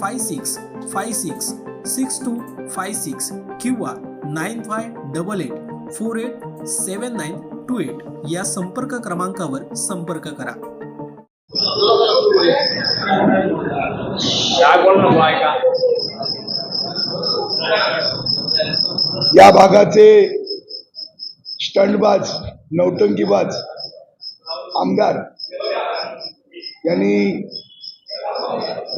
five six five six six two five six किंवा nine five double eight four eight seven nine two eight या संपर्क क्रमांकावर संपर्क करा. या भागाचे स्टंटबाज नौटंकीबाज आमदार यांनी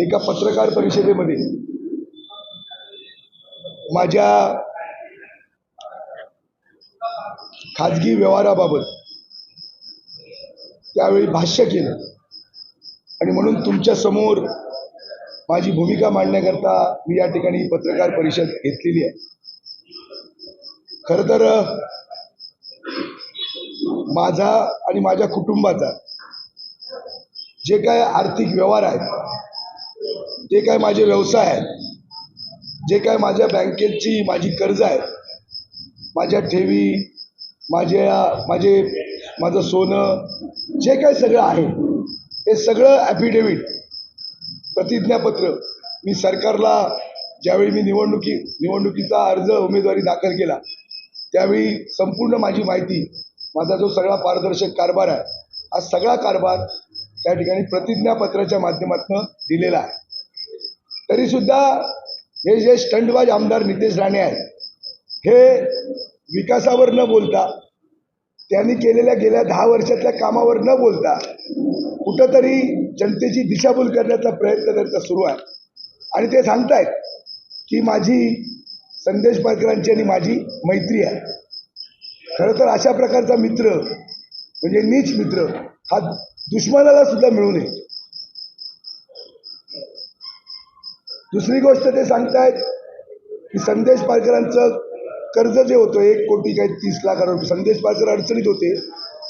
एका पत्रकार परिषदेमध्ये माझ्या खाजगी व्यवहाराबाबत त्यावेळी भाष्य केलं. आणि म्हणून तुमच्यासमोर माझी भूमिका मांडण्याकरता मी या ठिकाणी पत्रकार परिषद घेतलेली आहे. खर तर माझा आणि माझ्या कुटुंबाचा जे काय आर्थिक व्यवहार आहेत जे काय माझे व्यवसाय आहेत जे काय माझ्या बँकेची माझी कर्ज आहेत माझ्या ठेवी माझ्या माझे माझं सोनं जे काय सगळं आहे हे सगळं ॲफिडेव्हिट प्रतिज्ञापत्र मी सरकारला ज्यावेळी मी निवडणुकी निवडणुकीचा अर्ज उमेदवारी दाखल केला त्यावेळी संपूर्ण माझी माहिती माझा जो सगळा पारदर्शक कारभार आहे हा सगळा कारभार त्या ठिकाणी प्रतिज्ञापत्राच्या माध्यमातून दिलेला आहे. तरीसुद्धा हे जे स्टंटबाज आमदार नितेश राणे आहेत हे विकासावर न बोलता त्यांनी केलेल्या गेल्या दहा वर्षातल्या कामावर न बोलता कुठंतरी जनतेची दिशाभूल करण्याचा प्रयत्न त्यांचा सुरू आहे. आणि ते सांगतायत की माझी संदेश पारकरांची आणि माझी मैत्री आहे. खरं तर अशा प्रकारचा मित्र म्हणजे नीच मित्र हा दुश्मनाला सुद्धा मिळू नये. दुसरी गोष्ट ते सांगतायत की संदेश पारकरांचं कर्ज जे होतं एक कोटी काय तीस लाख रुपये संदेश पारकर अडचणीत होते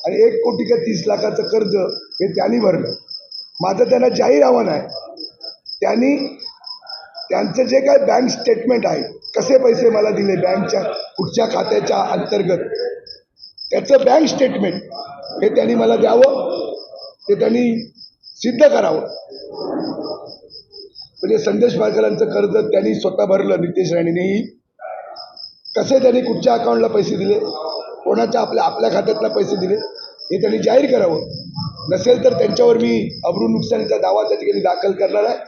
आणि एक कोटी काय तीस लाखाचं कर्ज हे त्यांनी भरलं. माझं त्यांना जाहीर आव्हान आहे त्यांनी त्यांचं जे काय बँक स्टेटमेंट आहे कसे पैसे मला दिले बँकच्या कुठच्या खात्याच्या अंतर्गत त्याचं बँक स्टेटमेंट हे त्यांनी मला द्यावं ते त्यांनी सिद्ध करावं. म्हणजे संदेश पारकरांचं कर्ज त्यांनी स्वतः भरलं नितेश राणेनेही. कसे त्यांनी कुठच्या अकाउंटला पैसे दिले? कोणाच्या आपल्या आपल्या खात्यातला पैसे दिले? हे त्यांनी जाहीर करावं. नसेल तर त्यांच्यावर मी अब्रू नुकसानीचा दावा त्या ठिकाणी दाखल करणार आहे.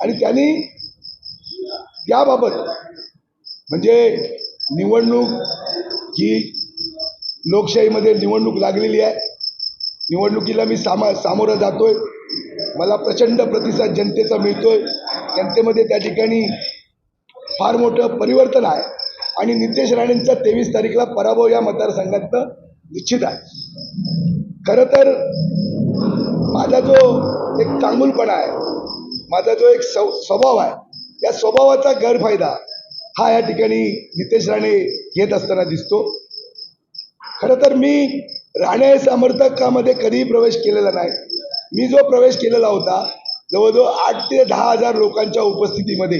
आणि त्यांनी याबाबत म्हणजे निवडणूक ही लोकशाहीमध्ये निवडणूक लागलेली आहे. निवडणुकीला मी सामा सामोरं जातोय. मला प्रचंड प्रतिसाद जनतेचा मिळतोय. जनतेमध्ये त्या ठिकाणी फार मोठं परिवर्तन आहे. आणि नितेश राणेंचा तेवीस तारीखला पराभव या मतदारसंघातनं निश्चित आहे. खरं तर माझा जो एक चांगुलपणा आहे माझा जो एक सव स्वभाव आहे या स्वभावाचा गैरफायदा हा या ठिकाणी नितेश राणे घेत असताना दिसतो. खरं तर मी राणे समर्थकामध्ये कधीही प्रवेश केलेला नाही. मी जो प्रवेश केलेला होता जवळजवळ आठ ते दहा हजार लोकांच्या उपस्थितीमध्ये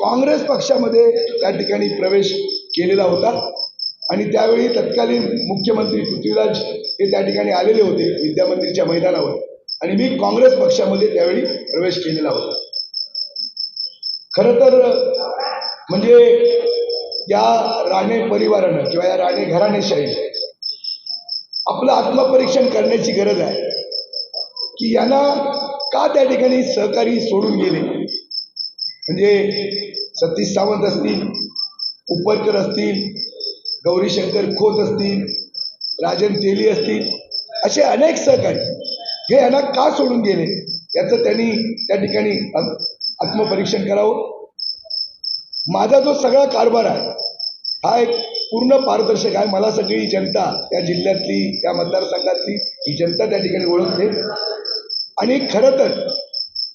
काँग्रेस पक्षामध्ये त्या ठिकाणी प्रवेश केलेला होता. आणि त्यावेळी तत्कालीन मुख्यमंत्री पृथ्वीराज हे त्या ठिकाणी आलेले होते विद्या मंदिरच्या मैदानावर. आणि मी काँग्रेस पक्षामध्ये त्यावेळी प्रवेश केलेला होता. खरं तर म्हणजे या राणे परिवारानं किंवा या राणे घराणेशाही आपलं आत्मपरीक्षण करण्याची गरज आहे. की यांना का त्या ठिकाणी सहकारी सोडून गेले? म्हणजे सतीश सावंत असतील उपरकर असतील गौरीशंकर खोत असतील राजन तेली असतील असे अनेक सहकारी हे यांना का सोडून गेले? याचं त्यांनी त्या ठिकाणी आत्मपरीक्षण करावं. माझा जो सगळा कारभार आहे हा एक पूर्ण पारदर्शक आहे. मला सगळी जनता त्या जिल्ह्यातली त्या मतदारसंघातली ही जनता त्या ठिकाणी ओळखते. आणि खरं तर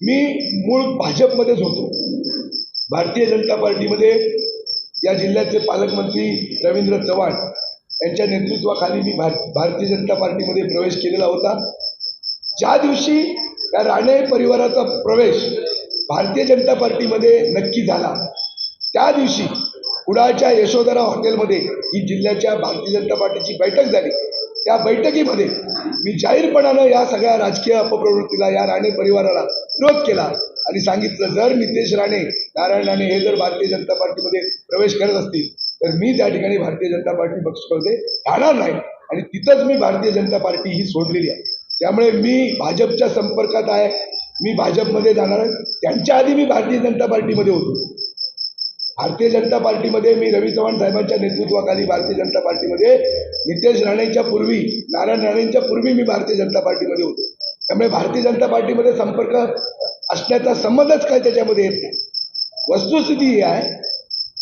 मी मूळ भाजपमध्येच होतो. भारतीय जनता पार्टीमध्ये या जिल्ह्याचे पालकमंत्री रवींद्र चव्हाण यांच्या नेतृत्वाखाली मी भार भारतीय जनता पार्टीमध्ये प्रवेश केलेला होता. ज्या दिवशी या राणे परिवाराचा प्रवेश भारतीय जनता पार्टीमध्ये नक्की झाला त्या दिवशी कुडाळच्या यशोधरा हॉटेलमध्ये ही जिल्ह्याच्या भारतीय जनता पार्टीची बैठक झाली. त्या बैठकीमध्ये मी जाहीरपणानं या सगळ्या राजकीय अपप्रवृत्तीला या राणे परिवाराला विरोध केला आणि सांगितलं जर नितेश राणे नारायण राणे हे जर भारतीय जनता पार्टीमध्ये प्रवेश करत असतील तर मी त्या ठिकाणी भारतीय जनता पार्टी पक्षामध्ये राहणार नाही. आणि तिथंच मी भारतीय जनता पार्टी ही सोडलेली आहे. त्यामुळे मी भाजपच्या संपर्कात आहे. मी भाजपमध्ये जाणार आहे. त्यांच्या आधी मी भारतीय जनता पार्टीमध्ये होतो. भारतीय जनता पार्टीमध्ये मी रवी चव्हाण साहेबांच्या नेतृत्वाखाली भारतीय जनता पार्टीमध्ये नितेश राणेंच्या पूर्वी नारायण राणेंच्या पूर्वी मी भारतीय जनता पार्टीमध्ये होतो. त्यामुळे भारतीय जनता पार्टीमध्ये संपर्क असण्याचा संबंधच काय त्याच्यामध्ये येत नाही. वस्तुस्थिती ही आहे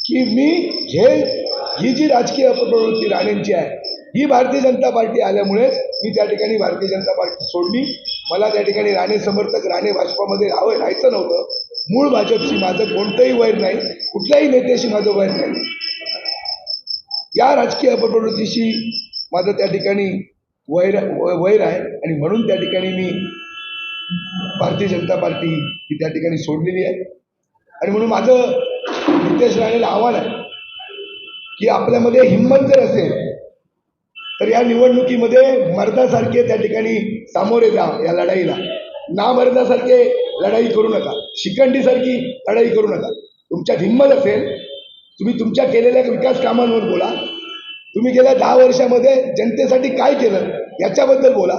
की मी हे ही जी राजकीय प्रवृत्ती राणेंची आहे ही भारतीय जनता पार्टी आल्यामुळेच मी त्या ठिकाणी भारतीय जनता पार्टी सोडली. मला त्या ठिकाणी राणे समर्थक राणे भाजपामध्ये राहावं राहायचं नव्हतं. मूळ भाजपशी माझं कोणतंही वैर नाही. कुठल्याही नेत्याशी माझं वैर नाही. या राजकीय अपप्रवृत्तीशी माझं त्या ठिकाणी वैर वैर आहे. आणि म्हणून त्या ठिकाणी मी भारतीय जनता पार्टी ही त्या ठिकाणी सोडलेली आहे. आणि म्हणून माझं नितेश राणेला आव्हान आहे की आपल्यामध्ये हिंमत जर असेल तर या निवडणुकीमध्ये मर्दासारखे त्या ठिकाणी सामोरे जा या लढाईला. ना मर्दासारखे लढाई करू नका. शिखंडीसारखी लढाई करू नका. तुमच्यात हिंमत असेल तुम्ही तुमच्या केलेल्या विकास कामांवर बोला. तुम्ही गेल्या दहा वर्षामध्ये जनतेसाठी काय केलं याच्याबद्दल बोला.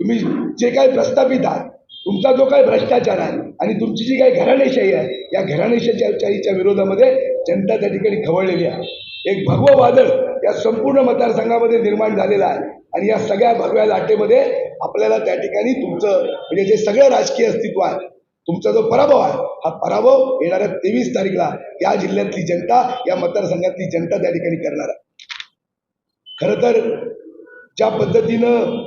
तुम्ही जे काय प्रस्थापित आहात तुमचा जो काय भ्रष्टाचार आहे आणि तुमची जी काही घराणेशाही आहे या घराणेशाहीच्या विरोधामध्ये जनता त्या ठिकाणी खवळलेली आहे. एक भगवं वादळ या संपूर्ण मतदारसंघामध्ये निर्माण झालेलं आहे आणि या सगळ्या भगव्या लाटेमध्ये आपल्याला त्या ठिकाणी तुमचं म्हणजे जे सगळं राजकीय अस्तित्व आहे तुमचा जो पराभव आहे हा पराभव येणाऱ्या तेवीस तारीखला या जिल्ह्यातली जनता या मतदारसंघातली जनता त्या ठिकाणी करणार आहे. खरं तर ज्या पद्धतीनं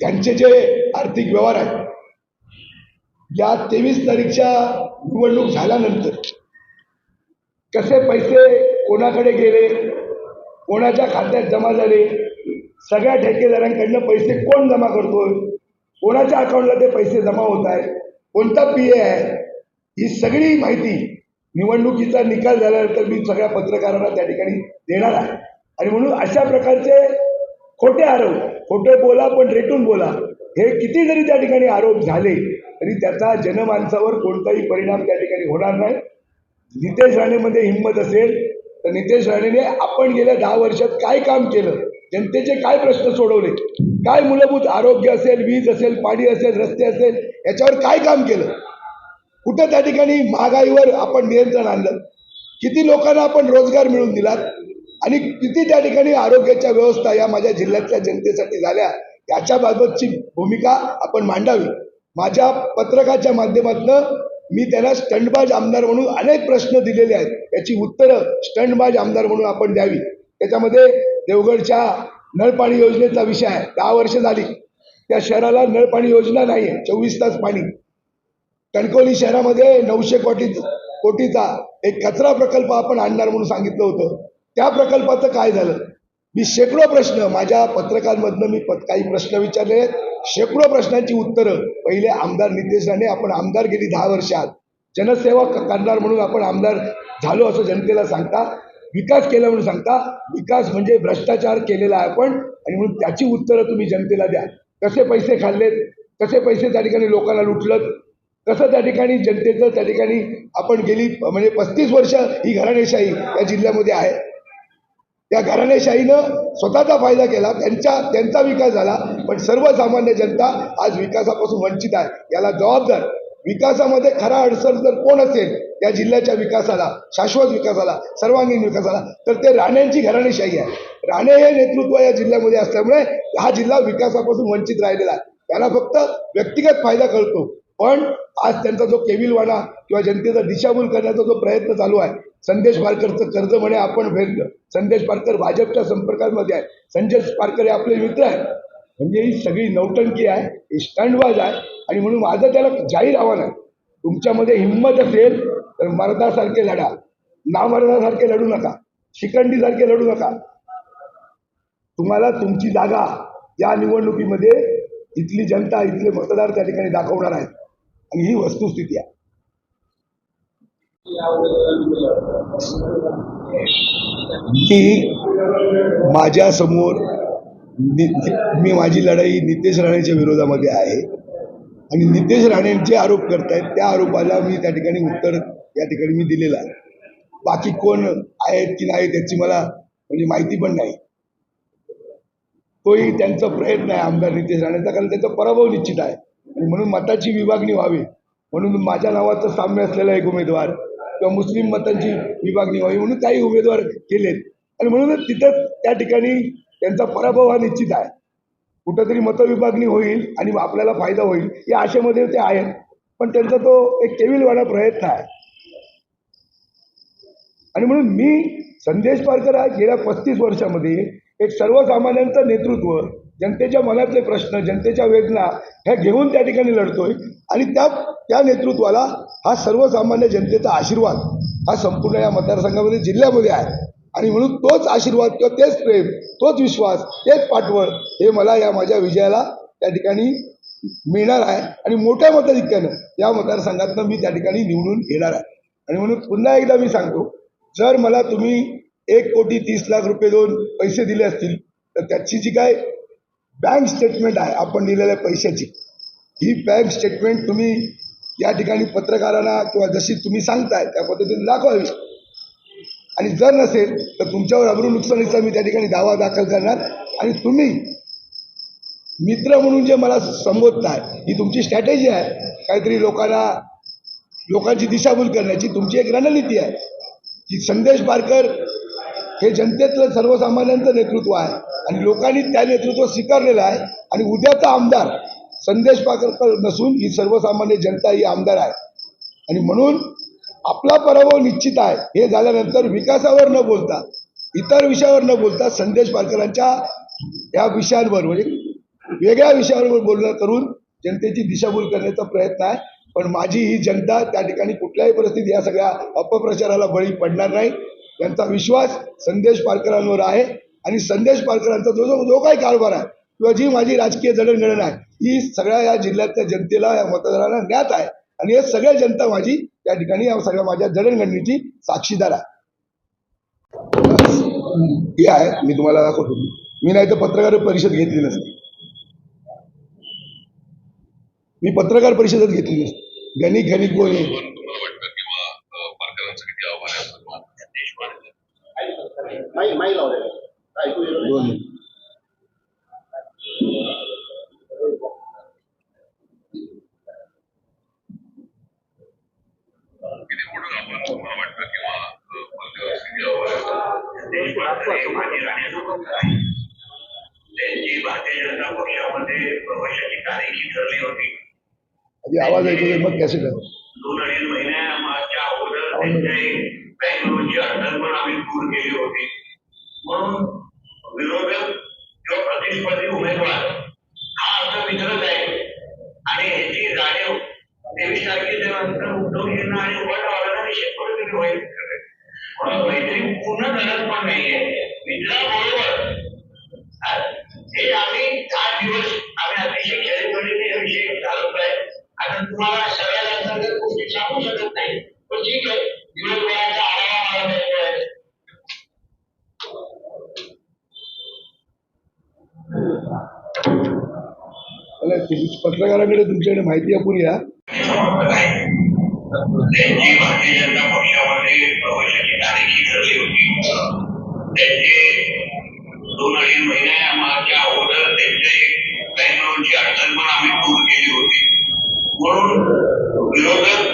त्यांचे जे आर्थिक व्यवहार आहेत या तेवीस तारीखच्या निवडणूक झाल्यानंतर कसे पैसे कोणाकडे गेले कोणाच्या खात्यात जमा झाले सगळ्या ठेकेदारांकडनं पैसे कोण जमा करतोय कोणाच्या अकाउंटला ते पैसे जमा होत आहेत? कोणता पी ए आहे? ही सगळी माहिती निवडणुकीचा निकाल झाल्यानंतर मी सगळ्या पत्रकारांना त्या ठिकाणी देणार आहे. आणि म्हणून अशा प्रकारचे खोटे आरोप खोटे बोला पण रेटून बोला हे किती जरी त्या ठिकाणी आरोप झाले तरी त्याचा जनमानसावर कोणताही परिणाम त्या ठिकाणी होणार नाही. नितेश राणेमध्ये हिंमत असेल तर नितेश राणेने आपण गेल्या दहा वर्षात काय काम केलं? जनतेचे काय प्रश्न सोडवले? काय मूलभूत आरोग्य असेल वीज असेल पाणी असेल रस्ते असेल याच्यावर काय काम केलं? कुठं त्या ठिकाणी महागाईवर आपण नियंत्रण आणलं? किती लोकांना आपण रोजगार मिळवून दिलात? आणि किती त्या ठिकाणी आरोग्याच्या व्यवस्था या माझ्या जिल्ह्यातल्या जनतेसाठी झाल्या? याच्याबाबतची भूमिका आपण मांडावी. माझ्या पत्रकाच्या माध्यमातनं मी त्यांना स्टंटबाज आमदार म्हणून अनेक प्रश्न दिलेले आहेत. याची उत्तरं स्टंटबाज आमदार म्हणून आपण द्यावी. त्याच्यामध्ये देवगडच्या नळपाणी योजनेचा विषय आहे. दहा वर्ष झाली. त्या शहराला नळपाणी योजना नाही आहे. चोवीस तास पाणी. कणकवली शहरामध्ये नऊशे कोटी कोटीचा एक कचरा प्रकल्प आपण आणणार म्हणून सांगितलं होतं. त्या प्रकल्पाचं काय झालं? मी शेकडो प्रश्न माझ्या पत्रकांमधनं मी पत- काही प्रश्न विचारले आहेत. शेकडो प्रश्नांची उत्तरं पहिले आमदार नितेश राणे आपण आमदार गेली दहा वर्षात. जनसेवा करणार म्हणून आपण आमदार झालो असं जनतेला सांगता. विकास केला म्हणून सांगता विकास म्हणजे भ्रष्टाचार केलेला आहे आपण आणि म्हणून त्याची उत्तरं तुम्ही जनतेला द्या. कसे पैसे खाल्लेत कसे पैसे त्या ठिकाणी लोकांना लुटलं कसं त्या ठिकाणी जनतेचं त्या ठिकाणी आपण गेली म्हणजे पस्तीस वर्ष ही घराणेशाही या जिल्ह्यामध्ये आहे. त्या घराणेशाहीनं स्वतःचा फायदा केला त्यांच्या त्यांचा विकास झाला पण सर्वसामान्य जनता आज विकासापासून वंचित आहे. याला जबाबदार विकासामध्ये खरा अडचण जर कोण असेल या जिल्ह्याच्या विकासाला शाश्वत विकासाला सर्वांगीण विकासाला तर ते राणेंची घराणेशाही आहे. राणे हे नेतृत्व या जिल्ह्यामध्ये असल्यामुळे हा जिल्हा विकासापासून वंचित राहिलेला आहे. त्याला फक्त व्यक्तिगत फायदा कळतो. पण आज त्यांचा जो केविलवाडा किंवा जनतेचा दिशाभूल करण्याचा जो प्रयत्न चालू आहे संदेश पारकरचं कर्ज म्हणे आपण फेरलं संदेश पारकर भाजपच्या संपर्कामध्ये आहे. संदेश पारकर हे आपले मित्र आहेत. म्हणजे ही सगळी नौटंकी आहे ही स्टंटबाज आहे. आणि म्हणून माझं त्याला जाहीर आव्हान आहे. तुमच्यामध्ये हिंमत असेल तर मर्दासारखे लढा. नामर्दासारखे लढू नका. शिकंडीसारखे लढू नका. तुम्हाला तुमची जागा या निवडणुकीमध्ये इथली जनता इथले मतदार त्या ठिकाणी दाखवणार आहेत. आणि ही वस्तुस्थिती आहे. मी माझ्यासमोर मी माझी लढाई नितेश राणेच्या विरोधामध्ये आहे. आणि नितेश राणेंचे आरोप करतायत त्या आरोपाला मी त्या ठिकाणी उत्तर या ठिकाणी मी दिलेला. आहे बाकी कोण आहेत की नाही त्याची मला म्हणजे माहिती पण नाही. तोही त्यांचा प्रयत्न आहे आमदार नितेश राणेचा कारण त्याचा पराभव निश्चित आहे. आणि म्हणून मताची विभागणी व्हावी. म्हणून माझ्या नावाचं साम्य असलेला एक उमेदवार किंवा मुस्लिम मतांची विभागणी व्हावी म्हणून काही उमेदवार केलेत. आणि म्हणूनच तिथं त्या ठिकाणी त्यांचा पराभव हा निश्चित आहे. कुठंतरी मतविभागणी होईल आणि आपल्याला फायदा होईल या आशेमध्ये ते आहेत. पण त्यांचा तो एक केविलवाडा प्रयत्न आहे. आणि म्हणून मी संदेश पारकर आज गेल्या पस्तीस वर्षामध्ये एक सर्वसामान्यांचं नेतृत्व जनतेच्या मनातले प्रश्न जनतेच्या वेदना ह्या घेऊन त्या ठिकाणी लढतोय. आणि त्या त्या नेतृत्वाला हा सर्वसामान्य जनतेचा आशीर्वाद हा संपूर्ण या मतदारसंघामध्ये जिल्ह्यामध्ये आहे. आणि म्हणून तोच आशीर्वाद किंवा तेच प्रेम तोच विश्वास तेच पाठवळ हे मला या माझ्या विजयाला त्या ठिकाणी मिळणार आहे. आणि मोठ्या मताधिक्यानं या मतदारसंघातनं मी त्या ठिकाणी निवडून येणार आहे. आणि म्हणून पुन्हा एकदा मी सांगतो जर मला तुम्ही एक कोटी तीस लाख रुपये देऊन पैसे दिले असतील तर त्याची जी काय बँक स्टेटमेंट आहे आपण दिलेल्या पैशाची ही बँक स्टेटमेंट तुम्ही या ठिकाणी पत्रकारांना किंवा जशी तुम्ही सांगताय त्या पद्धतीने दाखवावी. आणि जर नसेल तर तुमच्यावर अब्रू नुकसानीचा मी त्या ठिकाणी दावा दाखल करणार. आणि तुम्ही मित्र म्हणून जे मला संबोधताय ही तुमची स्ट्रॅटेजी आहे. काहीतरी लोकांना लोकांची दिशाभूल करण्याची तुमची एक रणनीती आहे. की संदेश पारकर हे जनतेतलं सर्वसामान्यांचं नेतृत्व आहे आणि लोकांनी त्या नेतृत्व स्वीकारलेलं आहे. आणि उद्याचा आमदार संदेश पारकर नसून ही सर्वसामान्य जनता ही आमदार आहे. आणि म्हणून आपला पराभव निश्चित आहे. हे झाल्यानंतर विकासावर न बोलता इतर विषयावर न बोलता संदेश पारकरांच्या या विषयांवर म्हणजे वेगळ्या विषयावर बोलणं करून जनतेची दिशाभूल करण्याचा प्रयत्न आहे. पण माझी ही जनता त्या ठिकाणी कुठल्याही परिस्थितीत या सगळ्या अपप्रचाराला बळी पडणार नाही. यांचा विश्वास संदेश पारकरांवर आहे. आणि संदेश पारकरांचा जो जो जो काही कारभार आहे किंवा जी माझी राजकीय जडणघडण आहे ही सगळ्या या जिल्ह्यातल्या जनतेला या मतदारांना ज्ञात आहे. आणि हे सगळ्या जनता माझी त्या ठिकाणी या सगळ्या माझ्या जडणघडणीची साक्षीदार आहे. हे आहे. मी तुम्हाला दाखवतो. मी नाही तर पत्रकार परिषद घेतली नसती. मी पत्रकार परिषदच घेतली नसती. माजी राणेसोबत आहे. त्यांची भारतीय जनता पक्षामध्ये प्रवेशाची तारीखी ठरली होती. आधी आवाज ऐकू मग कॅसेट आहे दोन अडीच महिन्याच्या अगोदर बँगलोरची अडचण पण आम्ही दूर केली होती. म्हणून विरोधक किंवा प्रतिस्पर्धी उमेदवार हा आमचा मित्रच आहे. आणि ह्याची जाणीव तेवीस तारखेच्या नंतर उद्धवजींना आणि निश्चित पद्धतीने होईल? पत्रकाराकडे तुमच्याकडे माहिती आपण या भारतीय जनता पक्षामध्ये प्रवेशाची तारीखही ठरली होती त्यांचे दोन अडीच महिन्या मागच्या अगोदर त्यांचे बँक लोनची अडचण पण आम्ही दूर केली होती. म्हणून विरोधक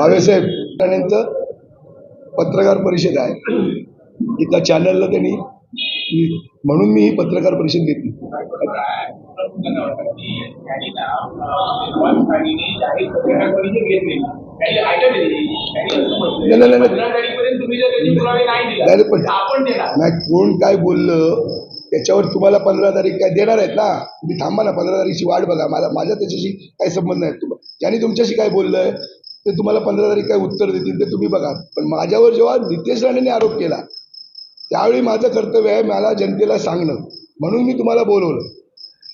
भावेसाहेब यांचं पत्रकार परिषद आहे. एका चॅनलला त्यांनी म्हणून मी ही पत्रकार परिषद घेतली. नाही, पण नाही कोण काय बोललं त्याच्यावर तुम्हाला पंधरा तारीख काय देणार आहेत ना? तुम्ही थांबा ना पंधरा तारीखची वाट बघा. माझा माझ्या त्याच्याशी काही संबंध नाही. तुम्हाला ज्यांनी तुमच्याशी काय बोललंय ते तुम्हाला पंधरा तारीख काय उत्तर देतील ते तुम्ही बघा. पण माझ्यावर जेव्हा नितेश राणेने आरोप केला त्यावेळी माझं कर्तव्य आहे मला जनतेला सांगणं. म्हणून मी तुम्हाला बोलवलं.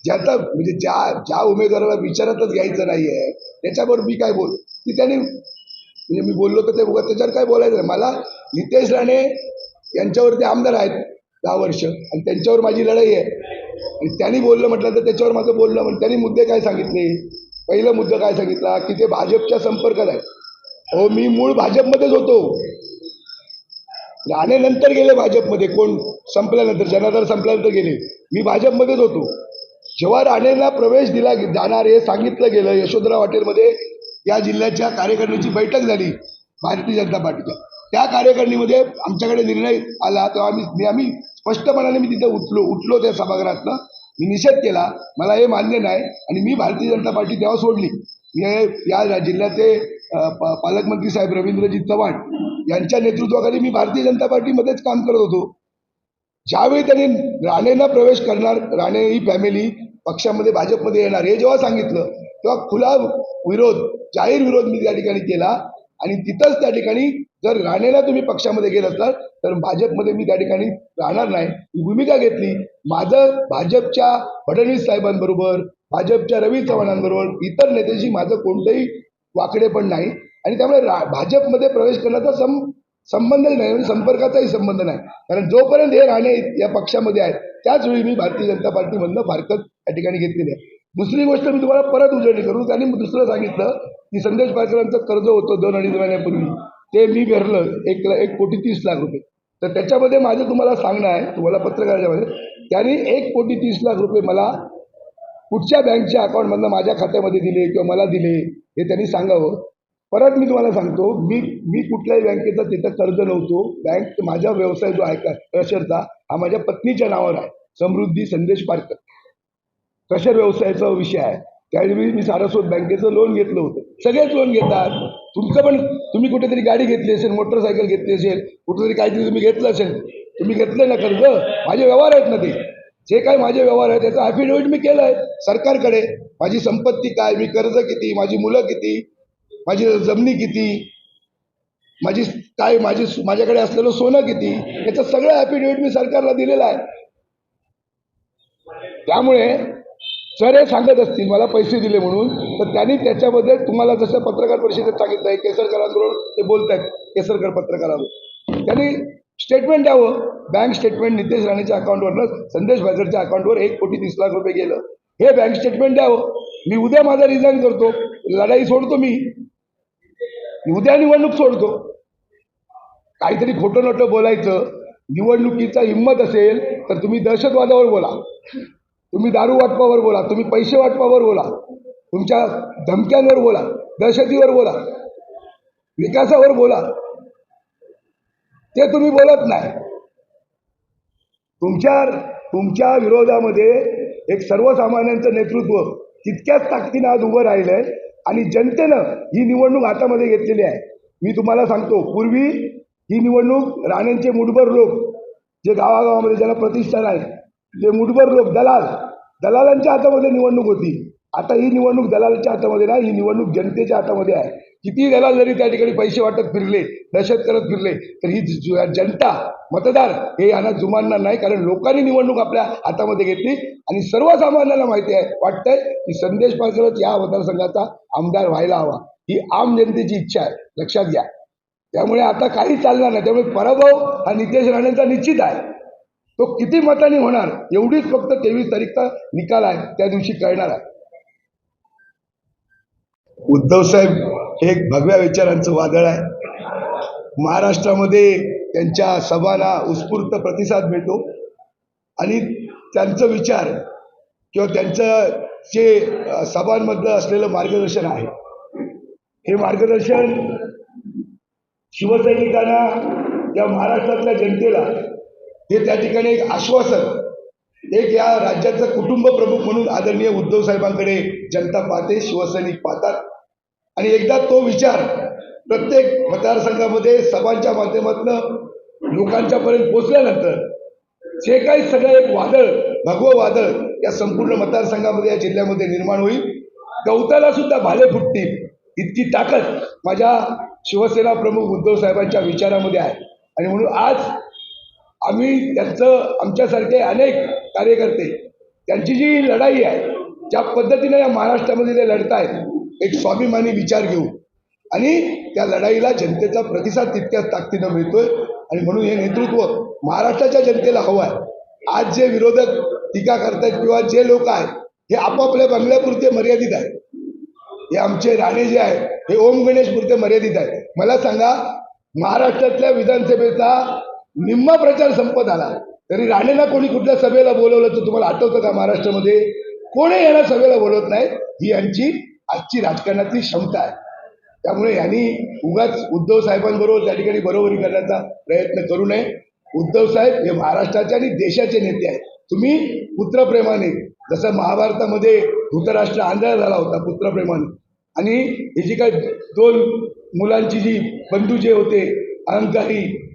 ज्याचा म्हणजे ज्या ज्या उमेदवाराला विचारातच घ्यायचं नाही आहे त्याच्यावर मी काय बोल ती त्याने म्हणजे मी बोललो तर ते बघा त्याच्यावर काय बोलायचं नाही. मला नितेश राणे यांच्यावरती आमदार आहेत दहा वर्ष आणि त्यांच्यावर माझी लढाई आहे. आणि त्यांनी बोललं म्हटलं तर त्याच्यावर माझं बोलणं म्हणजे त्यांनी मुद्दे काय सांगितले? पहिला मुद्दा काय सांगितला? की ते भाजपच्या संपर्कात आहे हो मी मूळ भाजपमध्येच होतो. राणे नंतर गेले भाजपमध्ये. कोण? संपल्यानंतर जनाधार संपल्यानंतर गेले. मी भाजपमध्येच होतो. जेव्हा राणेंना प्रवेश दिला जाणार हे सांगितलं गेलं यशोधरा हॉटेलमध्ये या जिल्ह्याच्या कार्यकारिणीची बैठक झाली भारतीय जनता पार्टीच्या. त्या कार्यकारिणीमध्ये आमच्याकडे निर्णय आला तेव्हा आम्ही आम्ही स्पष्टपणाने मी तिथे उठलो उठलो त्या सभागृहातनं. मी निषेध केला मला हे मान्य नाही आणि मी भारतीय जनता पार्टी तेव्हा सोडली. मी या जिल्ह्याचे पालकमंत्री साहेब रवींद्रजी चव्हाण यांच्या नेतृत्वाखाली मी भारतीय जनता पार्टीमध्येच काम करत होतो. ज्यावेळी त्यांनी राणेंना प्रवेश करणार राणे ही फॅमिली पक्षामध्ये भाजपमध्ये येणार हे जेव्हा सांगितलं तेव्हा खुला विरोध जाहीर विरोध मी त्या ठिकाणी केला आणि तिथंच त्या ठिकाणी जर राणेला तुम्ही पक्षामध्ये गेला असलात तर भाजपमध्ये मी त्या ठिकाणी राहणार नाही. ही भूमिका घेतली. माझं भाजपच्या फडणवीस साहेबांबरोबर भाजपच्या रवी चव्हाणांबरोबर इतर नेत्यांशी माझं कोणतंही वाकडे पण नाही. आणि त्यामुळे रा भाजपमध्ये प्रवेश करण्याचा सं संबंध नाही म्हणजे संपर्काचाही संबंध नाही. कारण जोपर्यंत हे राणे या पक्षामध्ये आहेत त्याच वेळी मी भारतीय जनता पार्टीमधनं फारकत या ठिकाणी घेतलेली आहे. दुसरी गोष्ट मी तुम्हाला परत उजळणी करू. त्यांनी दुसरं सांगितलं की संदेश पारकरांचं कर्ज होतं दोन अडीच महिन्यापूर्वी. ते मी भरलं एक एक कोटी तीस लाख रुपये. तर त्याच्यामध्ये माझं तुम्हाला सांगणं आहे तुम्हाला पत्रकाराच्यामध्ये त्यांनी एक कोटी तीस लाख रुपये मला कुठच्या बँकच्या अकाउंटमधनं माझ्या खात्यामध्ये दिले किंवा मला दिले हे त्यांनी सांगावं. परत मी तुम्हाला सांगतो मी मी कुठल्याही बँकेचा तिथं कर्ज नव्हतो. बँक माझा व्यवसाय जो आहे का क्रशरचा हा माझ्या पत्नीच्या नावावर आहे. समृद्धी संदेश पारकर. क्रशर व्यवसायाचा विषय आहे. त्यावेळी मी सारस्वत बँकेचं लोन घेतलं होतं. सगळेच लोन घेतात. तुमचं पण तुम्ही कुठेतरी गाडी घेतली असेल मोटरसायकल घेतली असेल कुठेतरी काहीतरी तुम्ही घेतलं असेल तुम्ही घेतलं ना कर्ज? माझे व्यवहार आहेत ना ते. जे काय माझे व्यवहार आहेत त्याचं ॲफिडेव्हिट मी केलं आहे सरकारकडे. माझी संपत्ती काय मी कर्ज किती माझी मुलं किती माझी जमिनी किती माझी काय माझी माझ्याकडे असलेलं सोनं किती याचं सगळं ॲफिडेव्हिट मी सरकारला दिलेलं आहे. त्यामुळे सर हे सांगत असतील मला पैसे दिले म्हणून. तर त्यांनी त्याच्यामध्ये तुम्हाला जसं पत्रकार परिषदेत सांगितलं आहे केसरकरांबरोबर ते बोलत आहेत केसरकर पत्रकारावर. त्यांनी स्टेटमेंट द्यावं. बँक स्टेटमेंट नितेश राणेच्या अकाउंटवरनं संदेश भाजरच्या अकाउंटवर एक कोटी तीस लाख रुपये गेलं. हे बँक स्टेटमेंट द्यावं. मी उद्या माझा रिझाईन करतो. लढाई सोडतो मी. मी उद्या निवडणूक सोडतो. काहीतरी खोटं नोटं बोलायचं. निवडणुकीचा हिंमत असेल तर तुम्ही दहशतवादावर बोला. तुम्ही दारू वाटपावर बोला तुम्ही पैसे वाटपावर बोला तुमच्या धमक्यांवर बोला दहशतीवर बोला विकासावर बोला. ते तुम्ही बोलत नाही. तुमच्या तुमच्या विरोधामध्ये एक सर्वसामान्यांचं नेतृत्व तितक्याच ताकदीनं आज उभं राहिलंय आणि जनतेनं ही निवडणूक हातामध्ये घेतलेली आहे. मी तुम्हाला सांगतो पूर्वी ही निवडणूक राणेंचे मुठभर लोक जे गावागावामध्ये ज्याला प्रतिष्ठान आहे जे मुठभर लोक दलाल दलालांच्या हातामध्ये निवडणूक होती. आता ही निवडणूक दलालांच्या हातामध्ये नाही ही निवडणूक जनतेच्या हातामध्ये आहे. किती दलाल जरी त्या ठिकाणी पैसे वाटत फिरले दहशत करत फिरले तर ही जनता मतदार हे यांना जुमानणार नाही कारण लोकांनी निवडणूक आपल्या हातामध्ये घेतली. आणि सर्वसामान्यांना माहिती आहे वाटतंय की संदेश पासरच या मतदारसंघाचा आमदार व्हायला हवा. ही आम जनतेची इच्छा आहे. लक्षात घ्या. त्यामुळे आता काही चालणार नाही. त्यामुळे पराभव हा नितेश राणेंचा निश्चित आहे. तो किती मतांनी होणार एवढीच फक्त तेवीस तारीखचा निकाल आहे त्या दिवशी कळणार आहे. उद्धव साहेब हे एक भगव्या विचारांचं वादळ आहे. महाराष्ट्रामध्ये त्यांच्या सभांना उत्स्फूर्त प्रतिसाद मिळतो. आणि त्यांचं विचार किंवा त्यांचं जे सभांमधलं असलेलं मार्गदर्शन आहे हे मार्गदर्शन शिवसैनिकांना या महाराष्ट्रातल्या जनतेला हे त्या ठिकाणी एक आश्वासन. एक या राज्याचं कुटुंब प्रमुख म्हणून आदरणीय उद्धव साहेबांकडे जनता पाहते शिवसैनिक पाहतात. आणि एकदा तो विचार प्रत्येक मतदारसंघामध्ये सभांच्या माध्यमातून लोकांच्या पर्यंत पोचल्यानंतर जे काही सगळं एक वादळ भगवं वादळ या संपूर्ण मतदारसंघामध्ये या जिल्ह्यामध्ये निर्माण होईल. गवताला सुद्धा भाले फुटतील इतकी ताकद माझ्या शिवसेना प्रमुख उद्धव साहेबांच्या विचारामध्ये आहे. आणि म्हणून आज आम्ही त्यांचं आमच्यासारखे अनेक कार्यकर्ते त्यांची जी लढाई आहे ज्या पद्धतीने या महाराष्ट्रामध्ये ते लढतायत एक स्वाभिमानी विचार घेऊन. आणि त्या लढाईला जनतेचा प्रतिसाद तितक्याच ताकदीनं मिळतोय. आणि म्हणून हे नेतृत्व महाराष्ट्राच्या जनतेला हवं आहे. आज जे विरोधक टीका करतायत किंवा जे लोक आहेत हे आपापल्या बंगल्यापुरते मर्यादित आहेत. हे आमचे राणे जे आहेत हे ओम गणेशपुरते मर्यादित आहेत. मला सांगा महाराष्ट्रातल्या विधानसभेचा निम्मा प्रचार संपत आला. तरी राणेला कोणी कुठल्या सभेला बोलवलं तर तुम्हाला आठवतं का महाराष्ट्रामध्ये? कोणी यांना सभेला बोलवत नाही ही यांची आजची राजकारणातली क्षमता आहे. त्यामुळे यांनी उगाच उद्धव साहेबांबरोबर त्या ठिकाणी बरोबरी करण्याचा प्रयत्न करू नये. उद्धव साहेब हे महाराष्ट्राचे आणि देशाचे नेते आहेत. तुम्ही पुत्रप्रेमाने जसं महाभारतामध्ये धृतराष्ट्र आंधळा झाला होता पुत्रप्रेमाने आणि हे जी काय दोन मुलांची जी बंधू जे होते अहंकारी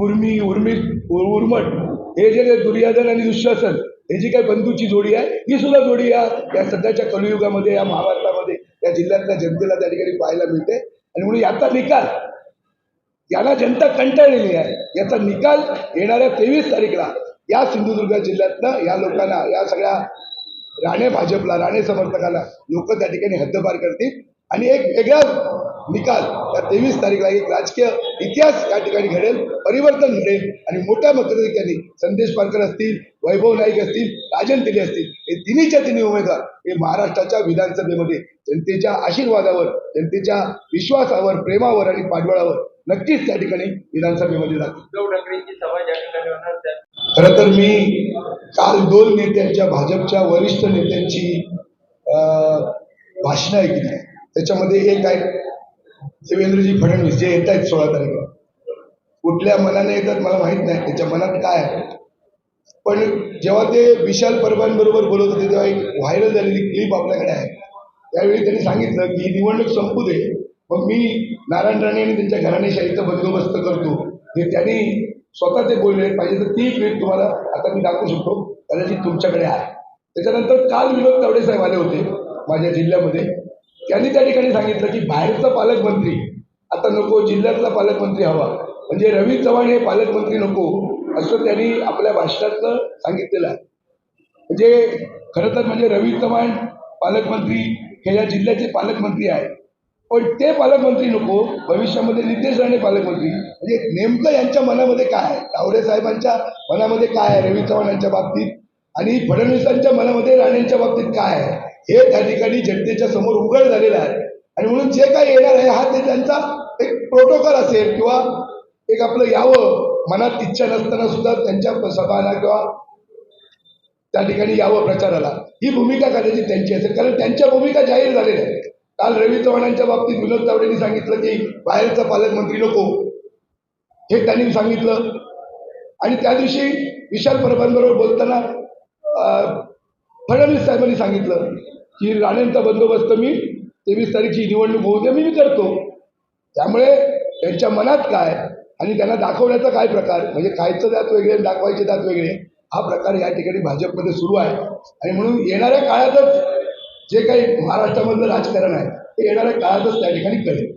उर्मी उर्मी उर- उर्मट. हे जे काही दुर्योधन आणि दुःशासन हे जी काही बंधूची जोडी आहे ही सुद्धा जोडी या या सध्याच्या कलियुगामध्ये या महाभारतामध्ये या जिल्ह्यातल्या जनतेला त्या ठिकाणी पाहायला मिळते. आणि म्हणून याचा निकाल याला जनता कंटाळलेली आहे. याचा निकाल येणाऱ्या तेवीस तारीखला या सिंधुदुर्ग जिल्ह्यातनं या लोकांना या सगळ्या राणे भाजपला राणे समर्थकाला लोक त्या ठिकाणी हद्दपार करतील. आणि एक वेगळा निकाल या तेवीस तारीखला एक राजकीय इतिहास या ठिकाणी घडेल परिवर्तन घडेल आणि मोठ्या मताधिक्याने संदेश पारकर असतील वैभव नाईक असतील राजन तिले असतील हे तिन्हीच्या तिन्ही उमेदवार हे महाराष्ट्राच्या विधानसभेमध्ये जनतेच्या आशीर्वादावर जनतेच्या विश्वासावर प्रेमावर आणि पाठबळावर नक्कीच त्या ठिकाणी विधानसभेमध्ये जातील. खरं तर मी काल दोन नेत्यांच्या भाजपच्या वरिष्ठ नेत्यांची भाषणं ऐकली. त्याच्यामध्ये एक आहे देवेंद्रजी फडणवीस जे येत आहेत सोळा तारखेला कुठल्या मनाने येतात मला माहीत नाही. त्याच्या मनात काय आहे? पण जेव्हा ते विशाल परबांबरोबर बोलत होते तेव्हा एक व्हायरल झालेली क्लिप आपल्याकडे आहे. त्यावेळी त्यांनी सांगितलं की ही निवडणूक संपू दे मग मी नारायण राणे आणि त्यांच्या घराणेशाहीचा बंदोबस्त करतो. हे त्यांनी स्वतः ते बोलले. पाहिजे तर ती क्लिप तुम्हाला आता मी दाखवू शकतो. कदाचित तुमच्याकडे आहे. त्याच्यानंतर काल विनोद तावडे साहेब आले होते माझ्या जिल्ह्यामध्ये. त्यांनी त्या ठिकाणी सांगितलं की बाहेरचा पालकमंत्री आता नको जिल्ह्यातला पालकमंत्री हवा. म्हणजे रवी चव्हाण हे पालकमंत्री नको असं त्यांनी आपल्या भाषणातनं सांगितलेलं आहे. म्हणजे खरं तर म्हणजे रवी चव्हाण पालकमंत्री हे या जिल्ह्याचे पालकमंत्री आहेत. पण ते पालकमंत्री नको भविष्यामध्ये नितेश राणे पालकमंत्री. म्हणजे नेमकं यांच्या मनामध्ये काय आहे? तावडे साहेबांच्या मनामध्ये काय आहे रवी चव्हाण यांच्या बाबतीत? आणि फडणवीसांच्या मनामध्ये राणेंच्या बाबतीत काय आहे? हे त्या ठिकाणी जनतेच्या समोर उघड झालेलं आहे. आणि म्हणून जे काही येणार आहे हा ते त्यांचा एक प्रोटोकॉल असेल किंवा एक आपलं यावं मनात इच्छा नसताना सुद्धा त्यांच्या सभाला किंवा त्या ठिकाणी यावं प्रचाराला. ही भूमिका कदाचित त्यांची असेल. कारण त्यांच्या भूमिका जाहीर झालेल्या आहेत. काल रवी चव्हाणांच्या बाबतीत विनोद तावडेंनी सांगितलं की बाहेरचा पालकमंत्री नको. हे त्यांनी सांगितलं. आणि त्या दिवशी विशाल परबांबरोबर बोलताना अं, फडणवीस साहेबांनी सांगितलं. की राणेंचा बंदोबस्त मी तेवीस तारीखची निवडणूक होऊ दे मी मी करतो. त्यामुळे त्यांच्या मनात काय आणि त्यांना दाखवण्याचा काय प्रकार? म्हणजे खायचं दात वेगळे आणि दाखवायचे दात वेगळे हा प्रकार या ठिकाणी भाजपमध्ये सुरू आहे. आणि म्हणून येणाऱ्या काळातच जे काही महाराष्ट्रामधलं राजकारण आहे ते येणाऱ्या काळातच त्या ठिकाणी कळेल